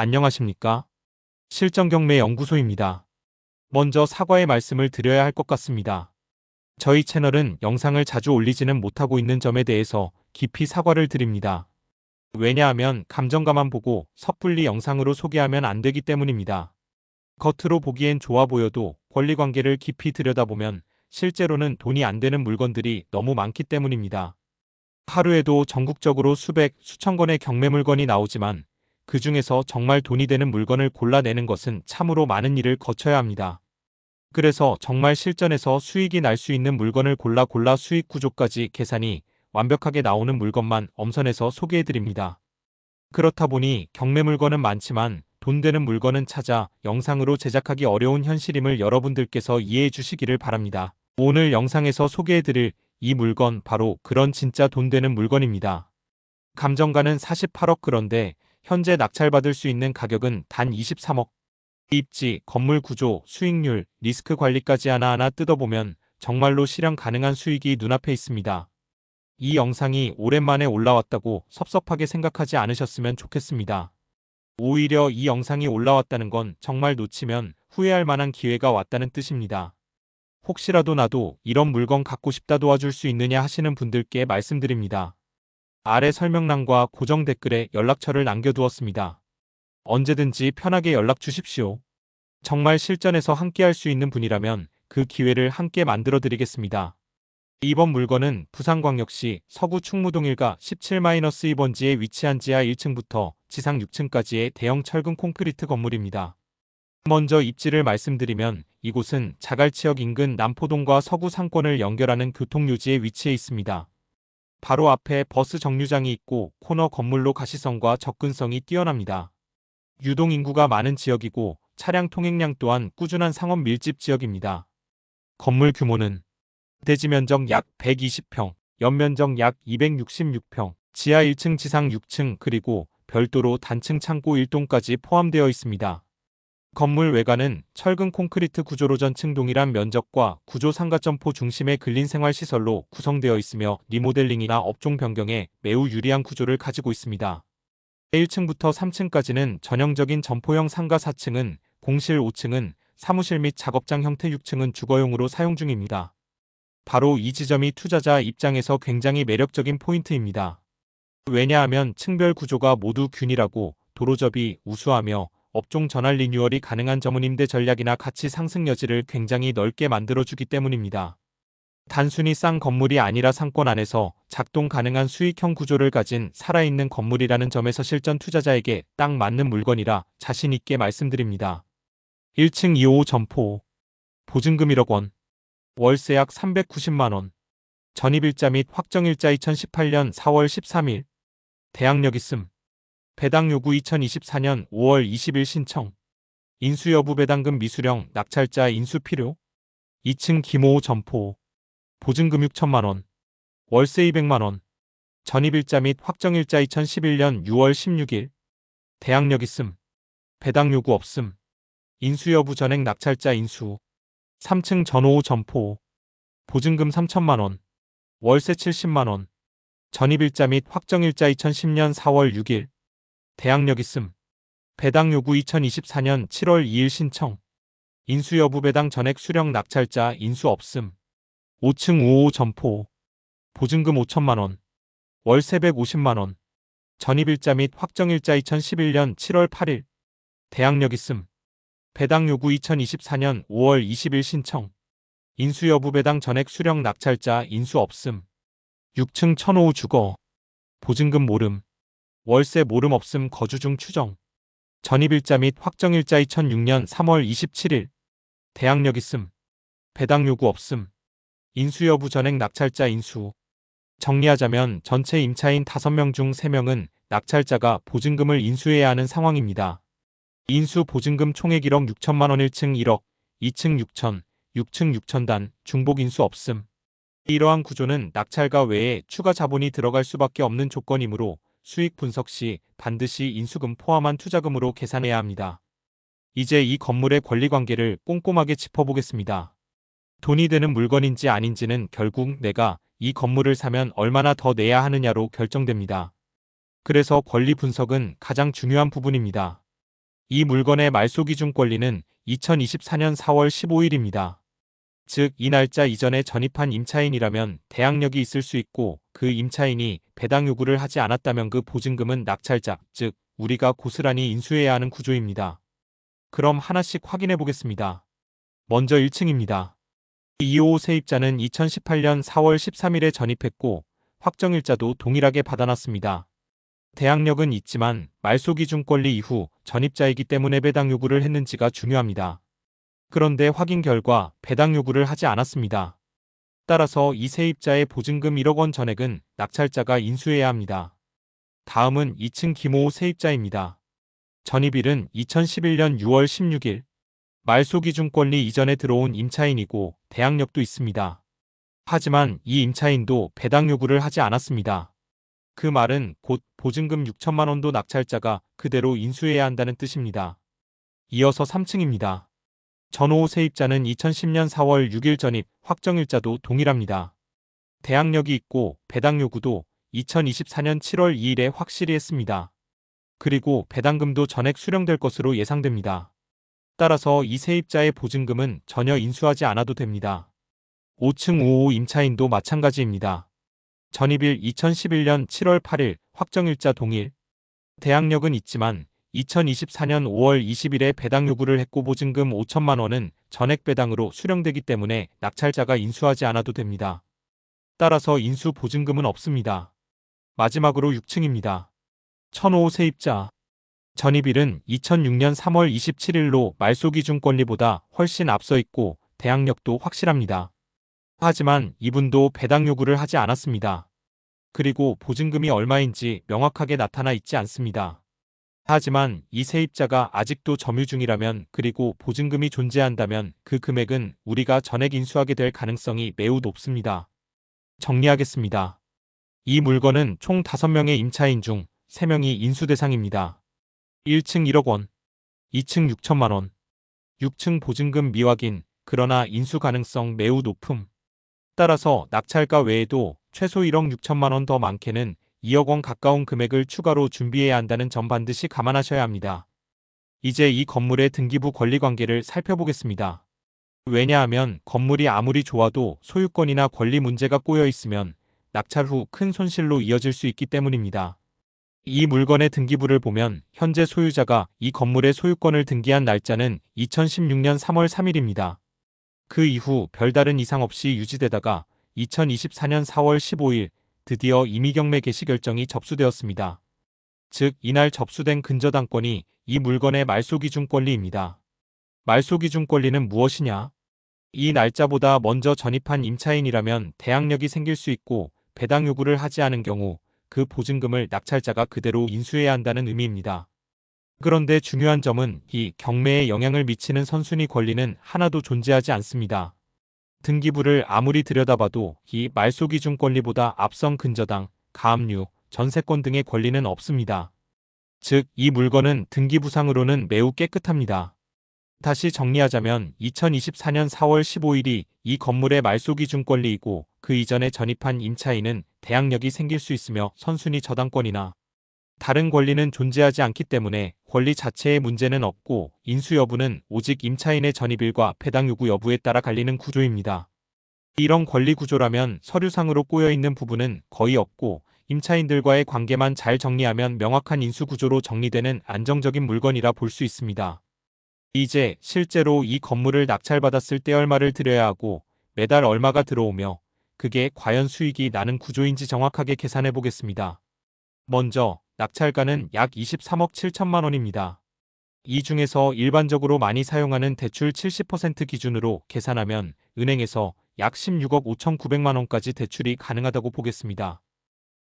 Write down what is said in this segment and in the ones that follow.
안녕하십니까? 실전경매 연구소입니다. 먼저 사과의 말씀을 드려야 할 것 같습니다. 저희 채널은 영상을 자주 올리지는 못하고 있는 점에 대해서 깊이 사과를 드립니다. 왜냐하면 감정가만 보고 섣불리 영상으로 소개하면 안 되기 때문입니다. 겉으로 보기엔 좋아 보여도 권리관계를 깊이 들여다보면 실제로는 돈이 안 되는 물건들이 너무 많기 때문입니다. 하루에도 전국적으로 수백, 수천 건의 경매 물건이 나오지만 그 중에서 정말 돈이 되는 물건을 골라내는 것은 참으로 많은 일을 거쳐야 합니다. 그래서 정말 실전에서 수익이 날 수 있는 물건을 골라 골라 수익 구조까지 계산이 완벽하게 나오는 물건만 엄선해서 소개해드립니다. 그렇다 보니 경매 물건은 많지만 돈 되는 물건은 찾아 영상으로 제작하기 어려운 현실임을 여러분들께서 이해해 주시기를 바랍니다. 오늘 영상에서 소개해드릴 이 물건 바로 그런 진짜 돈 되는 물건입니다. 감정가는 48억 그런데 현재 낙찰받을 수 있는 가격은 단 23억. 입지, 건물 구조, 수익률, 리스크 관리까지 하나하나 뜯어보면 정말로 실현 가능한 수익이 눈앞에 있습니다. 이 영상이 오랜만에 올라왔다고 섭섭하게 생각하지 않으셨으면 좋겠습니다. 오히려 이 영상이 올라왔다는 건 정말 놓치면 후회할 만한 기회가 왔다는 뜻입니다. 혹시라도 나도 이런 물건 갖고 싶다 도와줄 수 있느냐 하시는 분들께 말씀드립니다. 아래 설명란과 고정 댓글에 연락처를 남겨두었습니다. 언제든지 편하게 연락 주십시오. 정말 실전에서 함께 할 수 있는 분이라면 그 기회를 함께 만들어 드리겠습니다. 이번 물건은 부산광역시 서구 충무동 일가 17-2번지에 위치한 지하 1층부터 지상 6층까지의 대형 철근 콘크리트 건물입니다. 먼저 입지를 말씀드리면 이곳은 자갈치역 인근 남포동과 서구 상권을 연결하는 교통요지에 위치해 있습니다. 바로 앞에 버스 정류장이 있고 코너 건물로 가시성과 접근성이 뛰어납니다. 유동 인구가 많은 지역이고 차량 통행량 또한 꾸준한 상업 밀집 지역입니다. 건물 규모는 대지 면적 약 120평, 연면적 약 266평, 지하 1층 지상 6층 그리고 별도로 단층 창고 1동까지 포함되어 있습니다. 건물 외관은 철근 콘크리트 구조로 전층 동일한 면적과 구조 상가점포 중심의 근린 생활 시설로 구성되어 있으며 리모델링이나 업종 변경에 매우 유리한 구조를 가지고 있습니다. 1층부터 3층까지는 전형적인 점포형 상가 4층은 공실 5층은 사무실 및 작업장 형태 6층은 주거용으로 사용 중입니다. 바로 이 지점이 투자자 입장에서 굉장히 매력적인 포인트입니다. 왜냐하면 층별 구조가 모두 균일하고 도로접이 우수하며 업종 전환 리뉴얼이 가능한 점은 임대 전략이나 가치 상승 여지를 굉장히 넓게 만들어주기 때문입니다. 단순히 싼 건물이 아니라 상권 안에서 작동 가능한 수익형 구조를 가진 살아있는 건물이라는 점에서 실전 투자자에게 딱 맞는 물건이라 자신 있게 말씀드립니다. 1층 2호 점포 보증금 1억 원 월세 약 390만 원 전입일자 및 확정일자 2018년 4월 13일 대항력 있음 배당 요구 2024년 5월 20일 신청. 인수 여부 배당금 미수령 낙찰자 인수 필요. 2층 김호 점포. 보증금 6천만원. 월세 200만원. 전입일자 및 확정일자 2011년 6월 16일. 대항력 있음. 배당 요구 없음. 인수 여부 전액 낙찰자 인수. 3층 전호 점포. 보증금 3천만원. 월세 70만원. 전입일자 및 확정일자 2010년 4월 6일. 대항력 있음. 배당 요구 2024년 7월 2일 신청. 인수 여부 배당 전액 수령 낙찰자 인수 없음. 5층 5호 점포. 보증금 5천만 원. 월세 150만 원. 전입일자 및 확정일자 2011년 7월 8일. 대항력 있음. 배당 요구 2024년 5월 20일 신청. 인수 여부 배당 전액 수령 낙찰자 인수 없음. 6층 1005 주거. 보증금 모름. 월세 모름 없음 거주 중 추정. 전입일자 및 확정일자 2006년 3월 27일. 대항력 있음. 배당 요구 없음. 인수 여부 전액 낙찰자 인수. 정리하자면 전체 임차인 5명 중 3명은 낙찰자가 보증금을 인수해야 하는 상황입니다. 인수 보증금 총액 1억 6천만 원 1층 1억, 2층 6천, 6층 6천단, 중복 인수 없음. 이러한 구조는 낙찰가 외에 추가 자본이 들어갈 수밖에 없는 조건이므로 수익 분석 시 반드시 인수금 포함한 투자금으로 계산해야 합니다. 이제 이 건물의 권리 관계를 꼼꼼하게 짚어보겠습니다. 돈이 되는 물건인지 아닌지는 결국 내가 이 건물을 사면 얼마나 더 내야 하느냐로 결정됩니다. 그래서 권리 분석은 가장 중요한 부분입니다. 이 물건의 말소 기준 권리는 2024년 4월 15일입니다. 즉, 이 날짜 이전에 전입한 임차인이라면 대항력이 있을 수 있고 그 임차인이 배당 요구를 하지 않았다면 그 보증금은 낙찰자, 즉, 우리가 고스란히 인수해야 하는 구조입니다. 그럼 하나씩 확인해 보겠습니다. 먼저 1층입니다. 2호 세입자는 2018년 4월 13일에 전입했고 확정일자도 동일하게 받아놨습니다. 대항력은 있지만 말소 기준 권리 이후 전입자이기 때문에 배당 요구를 했는지가 중요합니다. 그런데 확인 결과 배당 요구를 하지 않았습니다. 따라서 이 세입자의 보증금 1억 원 전액은 낙찰자가 인수해야 합니다. 다음은 2층 김호 세입자입니다. 전입일은 2011년 6월 16일. 말소 기준 권리 이전에 들어온 임차인이고 대항력도 있습니다. 하지만 이 임차인도 배당 요구를 하지 않았습니다. 그 말은 곧 보증금 6천만 원도 낙찰자가 그대로 인수해야 한다는 뜻입니다. 이어서 3층입니다. 전호 세입자는 2010년 4월 6일 전입, 확정일자도 동일합니다. 대항력이 있고 배당 요구도 2024년 7월 2일에 확실히 했습니다. 그리고 배당금도 전액 수령될 것으로 예상됩니다. 따라서 이 세입자의 보증금은 전혀 인수하지 않아도 됩니다. 5층 5호 임차인도 마찬가지입니다. 전입일 2011년 7월 8일 확정일자 동일. 대항력은 있지만 2024년 5월 20일에 배당 요구를 했고 보증금 5천만 원은 전액 배당으로 수령되기 때문에 낙찰자가 인수하지 않아도 됩니다. 따라서 인수 보증금은 없습니다. 마지막으로 6층입니다. 1005 세입자. 전입일은 2006년 3월 27일로 말소 기준 권리보다 훨씬 앞서 있고 대항력도 확실합니다. 하지만 이분도 배당 요구를 하지 않았습니다. 그리고 보증금이 얼마인지 명확하게 나타나 있지 않습니다. 하지만 이 세입자가 아직도 점유 중이라면 그리고 보증금이 존재한다면 그 금액은 우리가 전액 인수하게 될 가능성이 매우 높습니다. 정리하겠습니다. 이 물건은 총 5명의 임차인 중 3명이 인수 대상입니다. 1층 1억 원, 2층 6천만 원, 6층 보증금 미확인, 그러나 인수 가능성 매우 높음. 따라서 낙찰가 외에도 최소 1억 6천만 원 더 많게는 2억 원 가까운 금액을 추가로 준비해야 한다는 점 반드시 감안하셔야 합니다. 이제 이 건물의 등기부 권리 관계를 살펴보겠습니다. 왜냐하면 건물이 아무리 좋아도 소유권이나 권리 문제가 꼬여 있으면 낙찰 후 큰 손실로 이어질 수 있기 때문입니다. 이 물건의 등기부를 보면 현재 소유자가 이 건물의 소유권을 등기한 날짜는 2016년 3월 3일입니다. 그 이후 별다른 이상 없이 유지되다가 2024년 4월 15일 드디어 임의경매 개시 결정이 접수되었습니다. 즉 이날 접수된 근저당권이 이 물건의 말소기준 권리입니다. 말소기준 권리는 무엇이냐? 이 날짜보다 먼저 전입한 임차인이라면 대항력이 생길 수 있고 배당 요구를 하지 않은 경우 그 보증금을 낙찰자가 그대로 인수해야 한다는 의미입니다. 그런데 중요한 점은 이 경매에 영향을 미치는 선순위 권리는 하나도 존재하지 않습니다. 등기부를 아무리 들여다봐도 이 말소기준 권리보다 앞선 근저당, 가압류, 전세권 등의 권리는 없습니다. 즉, 이 물건은 등기부상으로는 매우 깨끗합니다. 다시 정리하자면 2024년 4월 15일이 이 건물의 말소기준 권리이고 그 이전에 전입한 임차인은 대항력이 생길 수 있으며 선순위 저당권이나 다른 권리는 존재하지 않기 때문에 권리 자체의 문제는 없고 인수 여부는 오직 임차인의 전입일과 배당 요구 여부에 따라 갈리는 구조입니다. 이런 권리 구조라면 서류상으로 꼬여 있는 부분은 거의 없고 임차인들과의 관계만 잘 정리하면 명확한 인수 구조로 정리되는 안정적인 물건이라 볼 수 있습니다. 이제 실제로 이 건물을 낙찰받았을 때 얼마를 들여야 하고 매달 얼마가 들어오며 그게 과연 수익이 나는 구조인지 정확하게 계산해 보겠습니다. 먼저 낙찰가는 약 23억 7천만 원입니다. 이 중에서 일반적으로 많이 사용하는 대출 70% 기준으로 계산하면 은행에서 약 16억 5천9백만 원까지 대출이 가능하다고 보겠습니다.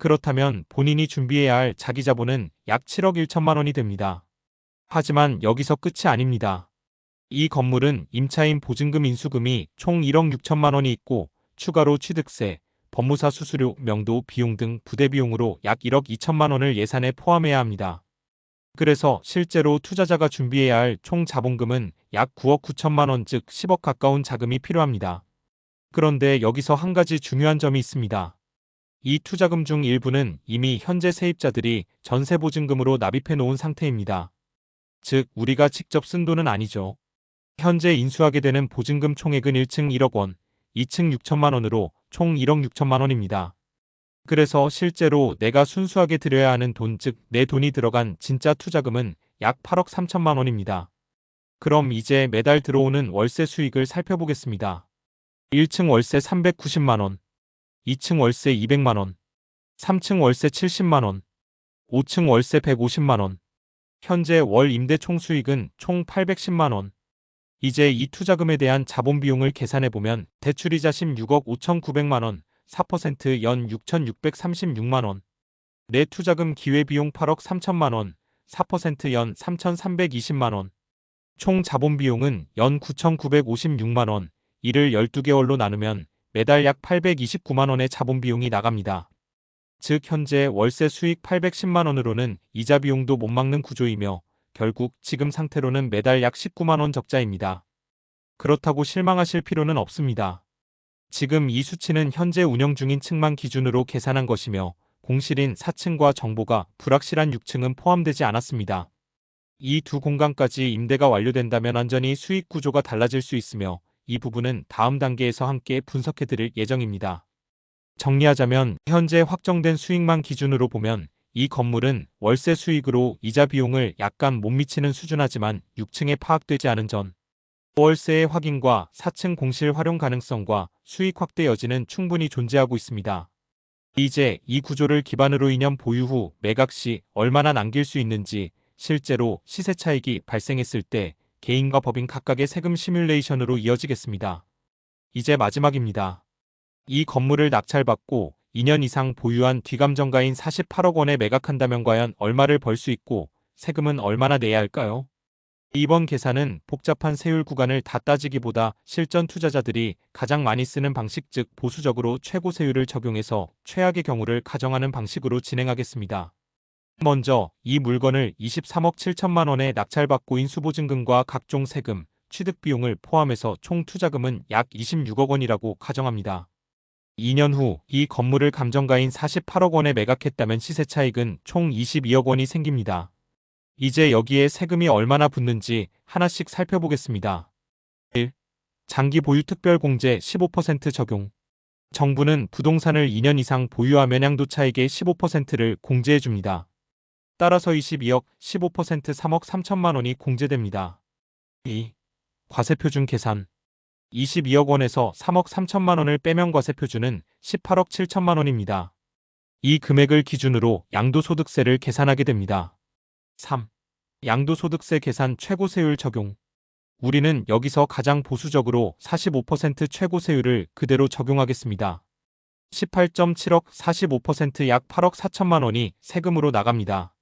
그렇다면 본인이 준비해야 할 자기 자본은 약 7억 1천만 원이 됩니다. 하지만 여기서 끝이 아닙니다. 이 건물은 임차인 보증금 인수금이 총 1억 6천만 원이 있고 추가로 취득세, 법무사 수수료, 명도, 비용 등 부대 비용으로 약 1억 2천만 원을 예산에 포함해야 합니다. 그래서 실제로 투자자가 준비해야 할 총 자본금은 약 9억 9천만 원 즉 10억 가까운 자금이 필요합니다. 그런데 여기서 한 가지 중요한 점이 있습니다. 이 투자금 중 일부는 이미 현재 세입자들이 전세 보증금으로 납입해 놓은 상태입니다. 즉 우리가 직접 쓴 돈은 아니죠. 현재 인수하게 되는 보증금 총액은 1층 1억 원, 2층 6천만 원으로 총 1억 6천만 원입니다. 그래서 실제로 내가 순수하게 들여야 하는 돈, 즉 내 돈이 들어간 진짜 투자금은 약 8억 3천만 원입니다. 그럼 이제 매달 들어오는 월세 수익을 살펴보겠습니다. 1층 월세 390만 원, 2층 월세 200만 원, 3층 월세 70만 원, 5층 월세 150만 원. 현재 월 임대 총 수익은 총 810만 원. 이제 이 투자금에 대한 자본 비용을 계산해 보면 대출이자 16억 5,900만 원, 4%연 6,636만 원. 내 투자금 기회비용 8억 3천만 원, 4%연 3,320만 원. 총 자본 비용은 연 9,956만 원. 이를 12개월로 나누면 매달 약 829만 원의 자본 비용이 나갑니다. 즉 현재 월세 수익 810만 원으로는 이자 비용도 못 막는 구조이며 결국 지금 상태로는 매달 약 19만 원 적자입니다. 그렇다고 실망하실 필요는 없습니다. 지금 이 수치는 현재 운영 중인 층만 기준으로 계산한 것이며 공실인 4층과 정보가 불확실한 6층은 포함되지 않았습니다. 이 두 공간까지 임대가 완료된다면 완전히 수익 구조가 달라질 수 있으며 이 부분은 다음 단계에서 함께 분석해 드릴 예정입니다. 정리하자면 현재 확정된 수익만 기준으로 보면 이 건물은 월세 수익으로 이자 비용을 약간 못 미치는 수준하지만 6층에 파악되지 않은 전 월세의 확인과 4층 공실 활용 가능성과 수익 확대 여지는 충분히 존재하고 있습니다. 이제 이 구조를 기반으로 2년 보유 후 매각 시 얼마나 남길 수 있는지 실제로 시세 차익이 발생했을 때 개인과 법인 각각의 세금 시뮬레이션으로 이어지겠습니다. 이제 마지막입니다. 이 건물을 낙찰받고 2년 이상 보유한 뒤감정가인 48억 원에 매각한다면 과연 얼마를 벌 수 있고 세금은 얼마나 내야 할까요? 이번 계산은 복잡한 세율 구간을 다 따지기보다 실전 투자자들이 가장 많이 쓰는 방식 즉 보수적으로 최고 세율을 적용해서 최악의 경우를 가정하는 방식으로 진행하겠습니다. 먼저 이 물건을 23억 7천만 원에 낙찰받고 인수보증금과 각종 세금, 취득비용을 포함해서 총 투자금은 약 26억 원이라고 가정합니다. 2년 후 이 건물을 감정가인 48억 원에 매각했다면 시세 차익은 총 22억 원이 생깁니다. 이제 여기에 세금이 얼마나 붙는지 하나씩 살펴보겠습니다. 1. 장기 보유 특별공제 15% 적용. 정부는 부동산을 2년 이상 보유하면 양도 차익의 15%를 공제해줍니다. 따라서 22억 15% 3억 3천만 원이 공제됩니다. 2. 과세표준 계산. 22억 원에서 3억 3천만 원을 빼면 과세표준은 18억 7천만 원입니다. 이 금액을 기준으로 양도소득세를 계산하게 됩니다. 3. 양도소득세 계산 최고세율 적용. 우리는 여기서 가장 보수적으로 45% 최고세율을 그대로 적용하겠습니다. 18.7억 45%약 8억 4천만 원이 세금으로 나갑니다.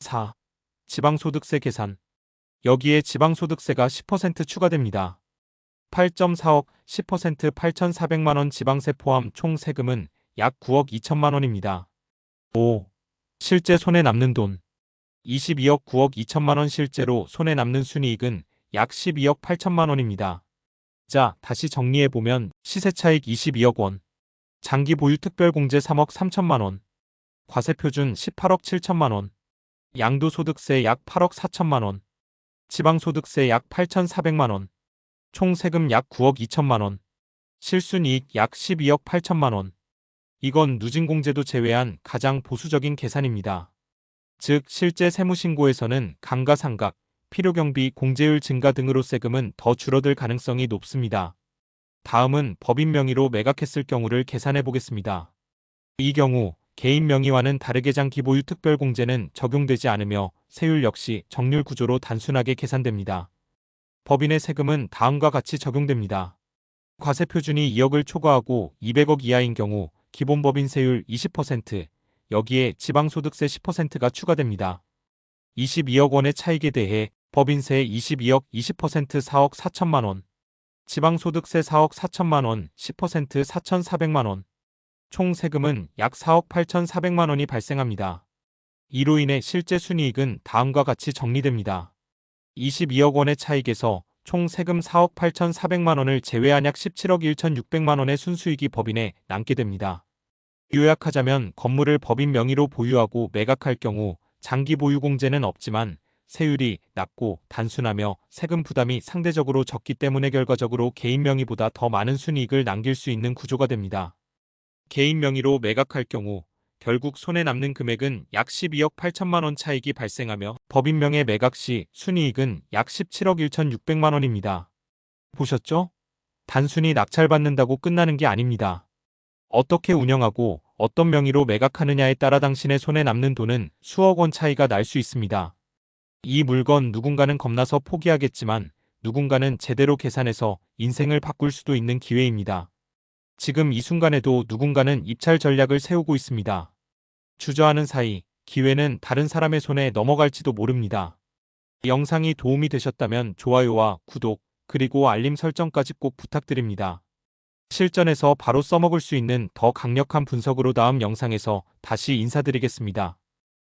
4. 지방소득세 계산. 여기에 지방소득세가 10% 추가됩니다. 8.4억 10% 8,400만 원 지방세 포함 총 세금은 약 9억 2천만 원입니다. 5. 실제 손에 남는 돈. 22억 9억 2천만 원 실제로 손에 남는 순이익은 약 12억 8천만 원입니다. 자, 다시 정리해보면 시세차익 22억 원, 장기 보유 특별공제 3억 3천만 원, 과세표준 18억 7천만 원, 양도소득세 약 8억 4천만 원, 지방소득세 약 8,400만 원, 총 세금 약 9억 2천만 원, 실순이익 약 12억 8천만 원. 이건 누진공제도 제외한 가장 보수적인 계산입니다. 즉 실제 세무신고에서는 감가상각, 필요경비, 공제율 증가 등으로 세금은 더 줄어들 가능성이 높습니다. 다음은 법인 명의로 매각했을 경우를 계산해 보겠습니다. 이 경우 개인 명의와는 다르게 장기 보유 특별공제는 적용되지 않으며 세율 역시 정률 구조로 단순하게 계산됩니다. 법인의 세금은 다음과 같이 적용됩니다. 과세 표준이 2억을 초과하고 200억 이하인 경우 기본 법인 세율 20%, 여기에 지방소득세 10%가 추가됩니다. 22억 원의 차익에 대해 법인세 22억 20% 4억 4천만 원, 지방소득세 4억 4천만 원 10% 4,400만 원, 총 세금은 약 4억 8,400만 원이 발생합니다. 이로 인해 실제 순이익은 다음과 같이 정리됩니다. 22억 원의 차익에서 총 세금 4억 8,400만 원을 제외한 약 17억 1,600만 원의 순수익이 법인에 남게 됩니다. 요약하자면 건물을 법인 명의로 보유하고 매각할 경우 장기 보유 공제는 없지만 세율이 낮고 단순하며 세금 부담이 상대적으로 적기 때문에 결과적으로 개인 명의보다 더 많은 순이익을 남길 수 있는 구조가 됩니다. 개인 명의로 매각할 경우 결국 손에 남는 금액은 약 12억 8천만 원 차익이 발생하며 법인 명의 매각 시 순이익은 약 17억 1,600만 원입니다. 보셨죠? 단순히 낙찰받는다고 끝나는 게 아닙니다. 어떻게 운영하고 어떤 명의로 매각하느냐에 따라 당신의 손에 남는 돈은 수억 원 차이가 날 수 있습니다. 이 물건 누군가는 겁나서 포기하겠지만 누군가는 제대로 계산해서 인생을 바꿀 수도 있는 기회입니다. 지금 이 순간에도 누군가는 입찰 전략을 세우고 있습니다. 주저하는 사이 기회는 다른 사람의 손에 넘어갈지도 모릅니다. 이 영상이 도움이 되셨다면 좋아요와 구독, 그리고 알림 설정까지 꼭 부탁드립니다. 실전에서 바로 써먹을 수 있는 더 강력한 분석으로 다음 영상에서 다시 인사드리겠습니다.